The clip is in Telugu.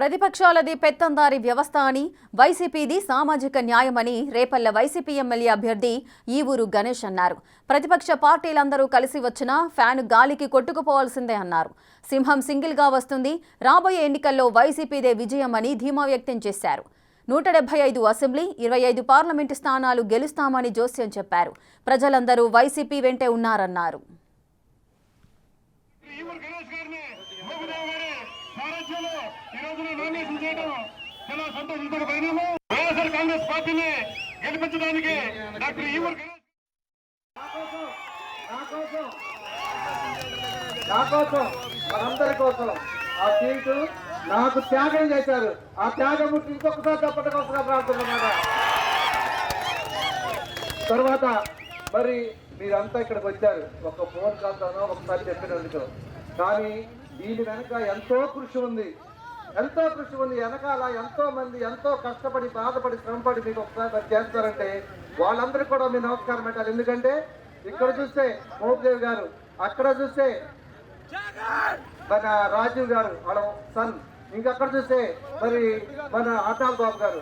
ప్రతిపక్షాలది పెత్తందారి వ్యవస్థ అని వైసీపీది సామాజిక న్యాయమని రేపల్ల వైసీపీ ఎమ్మెల్యే అభ్యర్థి ఈ ఊరు గణేష్ అన్నారు. ప్రతిపక్ష పార్టీలందరూ కలిసి వచ్చినా ఫ్యాన్ గాలికి కొట్టుకుపోవాల్సిందే అన్నారు. సింహం సింగిల్గా వస్తుంది. రాబోయే ఎన్నికల్లో వైసీపీదే విజయం అని ధీమా వ్యక్తం చేశారు. నూట డెబ్బై ఐదు అసెంబ్లీ ఇరవై ఐదు పార్లమెంటు స్థానాలు గెలుస్తామని జోస్యం చెప్పారు. ప్రజలందరూ వైసీపీ వెంటే ఉన్నారన్నారు. సారథ్యంలో ఈ రోజున నామినేషన్ చేయడం చాలా సంతోషించిన పరిణామం వైఎస్ఆర్ కాంగ్రెస్ పార్టీని గెలిపించడానికి డాక్టర్ ఈవర్ నా కోసం మనందరి కోసం ఆ సీటు నాకు త్యాగం చేశారు ఆ త్యాగం ఇంకొకసారి తప్పటి కోసంగా ప్రార్థనమాట తర్వాత మరి మీరంతా ఇక్కడికి వచ్చారు. ఒక ఫోన్ కాల్తోనో ఒకసారి చెప్పినందుకు. కానీ దీని వెనక ఎంతో కృషి ఉంది. ఎంతో కృషి ఉంది. వెనకాల ఎంతో మంది ఎంతో కష్టపడి బాధపడి శ్రమపడి మీకు ఒకసారి చేస్తారంటే వాళ్ళందరికీ కూడా మీ నమస్కారం పెట్టాలి. ఎందుకంటే ఇక్కడ చూస్తే మోహదేవ్ గారు అక్కడ చూస్తే మన రాజీవ్ గారు వాళ్ళ సన్ ఇంకక్కడ చూస్తే మరి మన ఆటాల్ బాబు గారు.